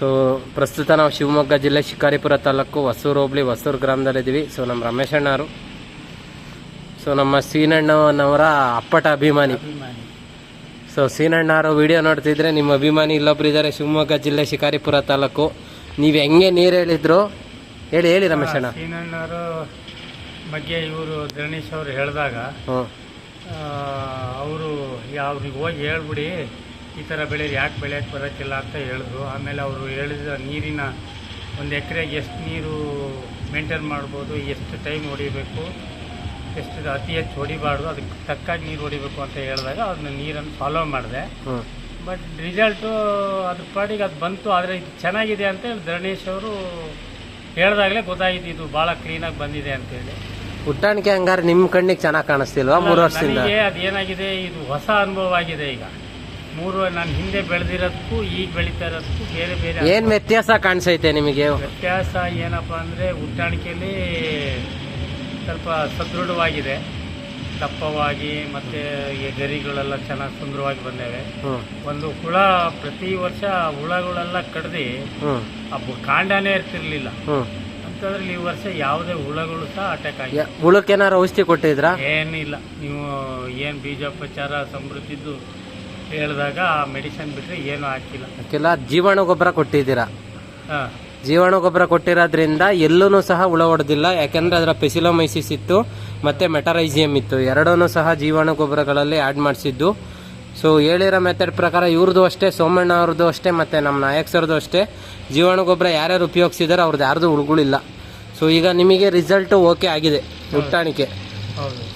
So ಪ್ರಸ್ತುತ ನಾವು ಶಿವಮೊಗ್ಗ ಜಿಲ್ಲೆ ಶಿಕಾರಿಪುರ ತಾಲೂಕು ಹೊಸೂರು ಹೋಬಳಿ ಹೊಸೂರು ಗ್ರಾಮದಲ್ಲಿದ್ದೀವಿ. ಸೊ ನಮ್ಮ ರಮೇಶ್ ಅಣ್ಣವರು ಸೊ ನಮ್ಮ ಸೀನಣ್ಣನವರ ಅಪ್ಪಟ ಅಭಿಮಾನಿ. ಸೊ ಸೀನಣ್ಣವರು ವಿಡಿಯೋ ನೋಡ್ತಿದ್ರೆ ನಿಮ್ಮ ಅಭಿಮಾನಿ ಇಲ್ಲೊಬ್ರು ಇದ್ದಾರೆ ಶಿವಮೊಗ್ಗ ಜಿಲ್ಲೆ ಶಿಕಾರಿಪುರ ತಾಲೂಕು. ನೀವು ಹೆಂಗೆ ನೀರು ಹೇಳಿದ್ರು? ಹೇಳಿ ಹೇಳಿ ರಮೇಶಣ್ಣ ಅಣ್ಣ. ಸೀನಣ್ಣವರು ಬಗ್ಗೆ ಇವರು ಗಣೇಶ್ ಅವರು ಹೇಳಿದಾಗ ಅವರು ಅವ್ರಿಗೆ ಹೋಗಿ ಹೇಳ್ಬಿಡಿ. ಈ ಥರ ಬೆಳೆ ಯಾಕೆ ಬೆಳೆಯಕ್ಕೆ ಬರೋಕ್ಕಿಲ್ಲ ಅಂತ ಹೇಳಿದ್ರು. ಆಮೇಲೆ ಅವರು ಹೇಳಿದ ನೀರಿನ ಒಂದು ಎಕರೆಗೆ ಎಷ್ಟು ನೀರು ಮೇಂಟೈನ್ ಮಾಡ್ಬೋದು ಎಷ್ಟು ಟೈಮ್ ಹೊಡಿಬೇಕು ಎಷ್ಟು ಅತಿ ಹೆಚ್ಚು ಹೊಡಿಬಾರ್ದು ಅದಕ್ಕೆ ತಕ್ಕಾಗಿ ನೀರು ಹೊಡಿಬೇಕು ಅಂತ ಹೇಳಿದಾಗ ಅದನ್ನ ನೀರನ್ನು ಫಾಲೋ ಮಾಡಿದೆ. ಬಟ್ ರಿಸಲ್ಟು ಅದ್ರ ಪಾಡಿಗೆ ಅದು ಬಂತು ಆದರೆ ಇದು ಚೆನ್ನಾಗಿದೆ ಅಂತ ಧರಣೇಶ್ ಅವರು ಹೇಳಿದಾಗಲೇ ಗೊತ್ತಾಯಿತು ಇದು ಭಾಳ ಕ್ಲೀನಾಗಿ ಬಂದಿದೆ ಅಂತೇಳಿ ಉಡ್ಡಾಣಿಕೆ ಹಂಗಾರೆ ನಿಮ್ಮ ಕಣ್ಣಿಗೆ ಚೆನ್ನಾಗಿ ಕಾಣಿಸ್ತಿಲ್ವಾ ಮೂರು ವರ್ಷದಿಂದ? ಅದೇನಾಗಿದೆ ಇದು ಹೊಸ ಅನುಭವ ಆಗಿದೆ ಈಗ. ಮೂರು ನಾನು ಹಿಂದೆ ಬೆಳೆದಿರೋದಕ್ಕೂ ಈಗ ಬೆಳೀತಾ ಇರೋದಕ್ಕೂ ಬೇರೆ ಬೇರೆ ಏನ್ ವ್ಯತ್ಯಾಸ ಕಾಣಿಸೈತೆ ನಿಮಗೆ? ವ್ಯತ್ಯಾಸ ಏನಪ್ಪ ಅಂದರೆ ಉಟ್ಟಾಣಿಕೆಯಲ್ಲಿ ಸ್ವಲ್ಪ ಸದೃಢವಾಗಿದೆ. ದಪ್ಪವಾಗಿ ಮತ್ತು ಈ ಗರಿಗಳೆಲ್ಲ ಚೆನ್ನಾಗಿ ಸುಂದರವಾಗಿ ಬಂದಿವೆ. ಒಂದು ಹುಳ ಪ್ರತಿ ವರ್ಷ ಹುಳಗಳೆಲ್ಲ ಕಡ್ದು ಅಪ್ಪ ಆ ಕಾಂಡನೇ ಇರ್ತಿರ್ಲಿಲ್ಲ. ಅಂತಂದ್ರೆ ಈ ವರ್ಷ ಯಾವುದೇ ಹುಳಗಳು ಸಹ ಅಟ್ಯಾಕ್ ಆಗಿದೆ ಹುಳಕ್ಕೆ ಏನಾರು ಔಷಧಿ ಕೊಟ್ಟಿದ್ರಾ? ಏನಿಲ್ಲ. ನೀವು ಏನು ಬೀಜೋಪಚಾರ ಸಮೃದ್ಧಿದ್ದು ಹೇಳಿದಾಗ ಮೆಡಿಸಿನ್ ಬಿಟ್ಟರೆ ಏನು ಹಾಕಿಲ್ಲ. ಯಾಕೆಲ್ಲ ಜೀವಾಣು ಗೊಬ್ಬರ ಕೊಟ್ಟಿದ್ದೀರಾ? ಹಾಂ. ಜೀವಾಣು ಗೊಬ್ಬರ ಕೊಟ್ಟಿರೋದ್ರಿಂದ ಎಲ್ಲೂ ಸಹ ಹುಳ ಹೊಡೆದಿಲ್ಲ ಯಾಕೆಂದ್ರೆ ಅದರ ಪೆಸಿಲೋಮೈಸಿಸ್ ಇತ್ತು ಮತ್ತೆ ಮೆಟರೈಸಿಯಂ ಇತ್ತು. ಎರಡೂ ಸಹ ಜೀವಾಣು ಗೊಬ್ಬರಗಳಲ್ಲಿ ಆ್ಯಡ್ ಮಾಡಿಸಿದ್ದು. ಸೊ ಹೇಳಿರೋ ಮೆಥಡ್ ಪ್ರಕಾರ ಇವ್ರದ್ದು ಅಷ್ಟೇ ಸೋಮಣ್ಣ ಅವ್ರದ್ದು ಅಷ್ಟೇ ಮತ್ತೆ ನಮ್ಮ ನಾಯಕ್ ಸರ್ದು ಅಷ್ಟೇ. ಜೀವಾಣು ಗೊಬ್ಬರ ಯಾರ್ಯಾರು ಉಪಯೋಗಿಸಿದಾರೆ ಅವ್ರದ್ದು ಯಾರ್ದು ಹುಳುಗಳಿಲ್ಲ ಸೊ ಈಗ ನಿಮಗೆ ರಿಸಲ್ಟು ಓಕೆ ಆಗಿದೆ ಹುಟ್ಟಾಣಿಕೆ ಹೌದು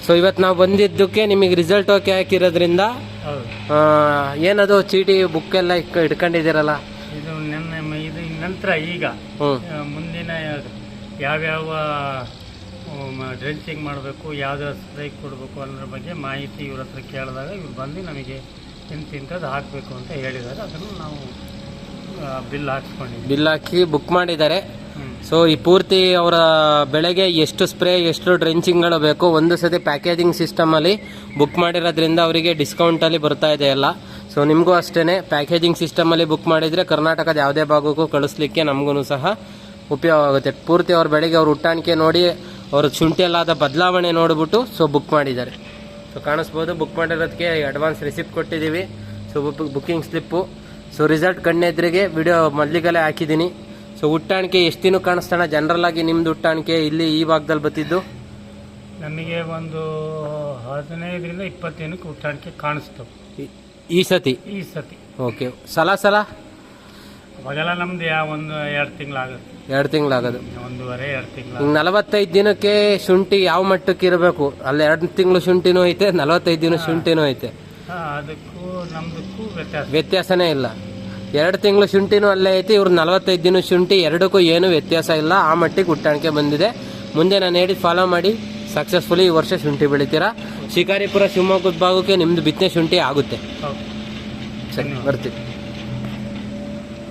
ಸೊ ಇವತ್ತು ನಾವು ಬಂದಿದ್ದಕ್ಕೆ ನಿಮಗೆ ರಿಸಲ್ಟ್ ಓಕೆ ಹಾಕಿರೋದ್ರಿಂದ ಏನದು ಚೀಟಿ ಬುಕ್ ಎಲ್ಲ ಇಟ್ಕ- ಇಟ್ಕೊಂಡಿದ್ದೀರಲ್ಲ? ಇದು ನನ್ನ ಇದು ನಂತರ ಈಗ ಮುಂದಿನ ಯಾವ್ಯಾವ ಡ್ರೆಂಚಿಂಗ್ ಮಾಡಬೇಕು ಯಾವ್ಯಾವ ಸ್ಟ್ರೈಕ್ ಕೊಡಬೇಕು ಅನ್ನೋದ್ರ ಬಗ್ಗೆ ಮಾಹಿತಿ ಇವ್ರ ಹತ್ರ ಕೇಳಿದಾಗ ಇವ್ರು ಬಂದು ನಮಗೆ ಇಂತಿಂಥದ್ದು ಹಾಕಬೇಕು ಅಂತ ಹೇಳಿದ್ದಾರೆ. ಅದನ್ನು ನಾವು ಬಿಲ್ ಹಾಕ್ಸ್ಕೊಂಡಿದ್ದೀವಿ. ಬಿಲ್ ಹಾಕಿ ಬುಕ್ ಮಾಡಿದ್ದಾರೆ. ಸೊ ಈ ಪೂರ್ತಿ ಅವರ ಬೆಳೆಗೆ ಎಷ್ಟು ಸ್ಪ್ರೇ, ಎಷ್ಟು ಡ್ರೆಂಚಿಂಗ್ಗಳು ಬೇಕು, ಒಂದು ಸತಿ ಪ್ಯಾಕೇಜಿಂಗ್ ಸಿಸ್ಟಮಲ್ಲಿ ಬುಕ್ ಮಾಡಿರೋದ್ರಿಂದ ಅವರಿಗೆ ಡಿಸ್ಕೌಂಟಲ್ಲಿ ಬರ್ತಾ ಇದೆ ಎಲ್ಲ. ಸೊ ನಿಮಗೂ ಅಷ್ಟೇ ಪ್ಯಾಕೇಜಿಂಗ್ ಸಿಸ್ಟಮಲ್ಲಿ ಬುಕ್ ಮಾಡಿದರೆ ಕರ್ನಾಟಕದ ಯಾವುದೇ ಭಾಗಕ್ಕೂ ಕಳಿಸ್ಲಿಕ್ಕೆ ನಮಗೂ ಸಹ ಉಪಯೋಗ ಆಗುತ್ತೆ. ಪೂರ್ತಿ ಅವ್ರ ಬೆಳೆಗೆ ಅವ್ರ ಹುಟ್ಟಾಣಿಕೆ ನೋಡಿ, ಅವ್ರ ಶುಂಠಿಯಲ್ಲಾದ ಬದಲಾವಣೆ ನೋಡಿಬಿಟ್ಟು ಸೊ ಬುಕ್ ಮಾಡಿದ್ದಾರೆ. ಸೊ ಕಾಣಿಸ್ಬೋದು ಬುಕ್ ಮಾಡಿರೋದಕ್ಕೆ ಅಡ್ವಾನ್ಸ್ ರಿಸಿಪ್ಟ್ ಕೊಟ್ಟಿದ್ದೀವಿ. So booking slip so result ಕಣ್ಣೆದ್ರಿಗೆ video ಮೊದಲಿಗಲೇ ಹಾಕಿದ್ದೀನಿ. ಸೊ ಹುಟ್ಟಾಣಿಕೆ ಎಷ್ಟು ದಿನ ಕಾಣಿಸ್ತಾಣ ಜನರಲ್ ಆಗಿ ನಿಮ್ದು ಹುಟ್ಟಾಣಿಕೆ ಇಲ್ಲಿ ಈ ಭಾಗದಲ್ಲಿ ಬತ್ತಿದ್ದು ನಮಗೆ ಒಂದು ಹದಿನೈದರಿಂದ ಇಪ್ಪತ್ತು ದಿನಕ್ಕೆ ಹುಟ್ಟಾಣಿಕೆ ಕಾಣಿಸ್ತು. ಈ- ಈ ಸತಿ? ಈ ಸತಿ. ಓಕೆ ಸಲ ಸಲ? ಅವಾಗೆಲ್ಲ ನಮ್ದು ಯಾವ ಒಂದು ಎರಡು ತಿಂಗಳಾಗುತ್ತೆ. ಎರಡು ತಿಂಗಳಾಗೋದು. ಒಂದೂವರೆ ಎರಡು ತಿಂಗಳು ಈಗ ನಲವತ್ತೈದು ದಿನಕ್ಕೆ ಶುಂಠಿ ಯಾವ ಮಟ್ಟಕ್ಕೆ ಇರಬೇಕು? ಅಲ್ಲಿ ಎರಡು ತಿಂಗಳು ಶುಂಠಿನೂ ಐತೆ ನಲವತ್ತೈದು ದಿನ ಶುಂಠಿನೂ ಐತೆ. ಅದಕ್ಕೂ ನಮ್ದಕ್ಕೂ ವ್ಯತ್ಯಾಸ. ವ್ಯತ್ಯಾಸನೇ ಇಲ್ಲ. ಎರಡು ತಿಂಗಳು ಶುಂಠಿನೂ ಅಲ್ಲೇ ಐತಿ, ಇವ್ರು ನಲವತ್ತೈದು ದಿನ ಶುಂಠಿ, ಎರಡಕ್ಕೂ ಏನು ವ್ಯತ್ಯಾಸ ಇಲ್ಲ. ಆ ಮಟ್ಟಿಗೆ ಹುಟ್ಟಾಣಿಕೆ ಬಂದಿದೆ. ಮುಂದೆ ನಾನು ಹೇಳಿ ಫಾಲೋ ಮಾಡಿ ಸಕ್ಸಸ್ಫುಲಿ ಈ ವರ್ಷ ಶುಂಠಿ ಬೆಳಿತೀರಾ? ಶಿಕಾರಿಪುರ ಶಿವಮೊಗ್ಗದ ಭಾಗಕ್ಕೆ ನಿಮ್ದು ಬಿತ್ತನೆ ಶುಂಠಿ ಆಗುತ್ತೆ. ಸರಿ, ಬರ್ತೀವಿ.